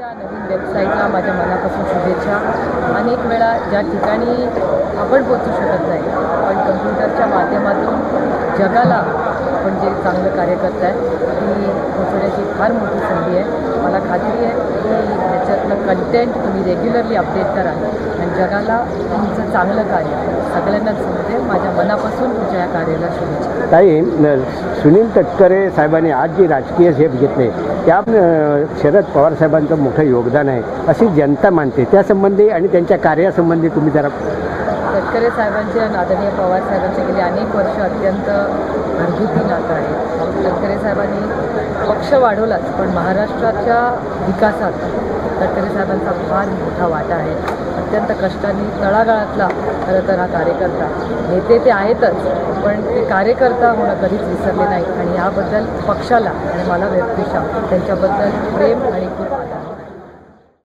तुमच्या नवीन वेबसाईटला माझ्या मनापासून शुभेच्छा. अनेक वेळा ज्या ठिकाणी आपण पोचू शकत नाही पण कम्प्युटरच्या माध्यमातून जगाला आपण जे चांगलं कार्य करत आहे ती पोचवण्याची फार मोठी संधी आहे. मला खात्री आहे की ह्याच्यातलं कंटेंट तुम्ही रेग्युलरली अपडेट करा. आणि जगाला तुमचं चांगलं कार्य सगळ्यांनाच माझ्या मनापासून तुमच्या या कार्याला शुभेच्छा. ताई सुनील तटकरे साहेबांनी आज जी राजकीय झेप घेतली त्या शरद पवार साहेबांचं मोठं योगदान आहे अशी जनता मानते. त्यासंबंधी आणि त्यांच्या कार्यासंबंधी तुम्ही जरा तटकरे साहेबांचे आणि आदरणीय पवार साहेबांचे गेली अनेक वर्ष अत्यंत घरगुती नातं आहे तटकरे साहेबांनी पक्ष वाढवलाच पण महाराष्ट्राच्या विकासात तटकरे साहेबांचा फार मोठा वाटा आहे. अत्यंत कष्टाने तळागाळातला खरं तर हा कार्यकर्ता. नेते ते आहेतच पण ते कार्यकर्ता होणं कधीच विसरले नाही आणि याबद्दल पक्षाला आणि मला व्यक्तिशा त्यांच्याबद्दल प्रेम आणि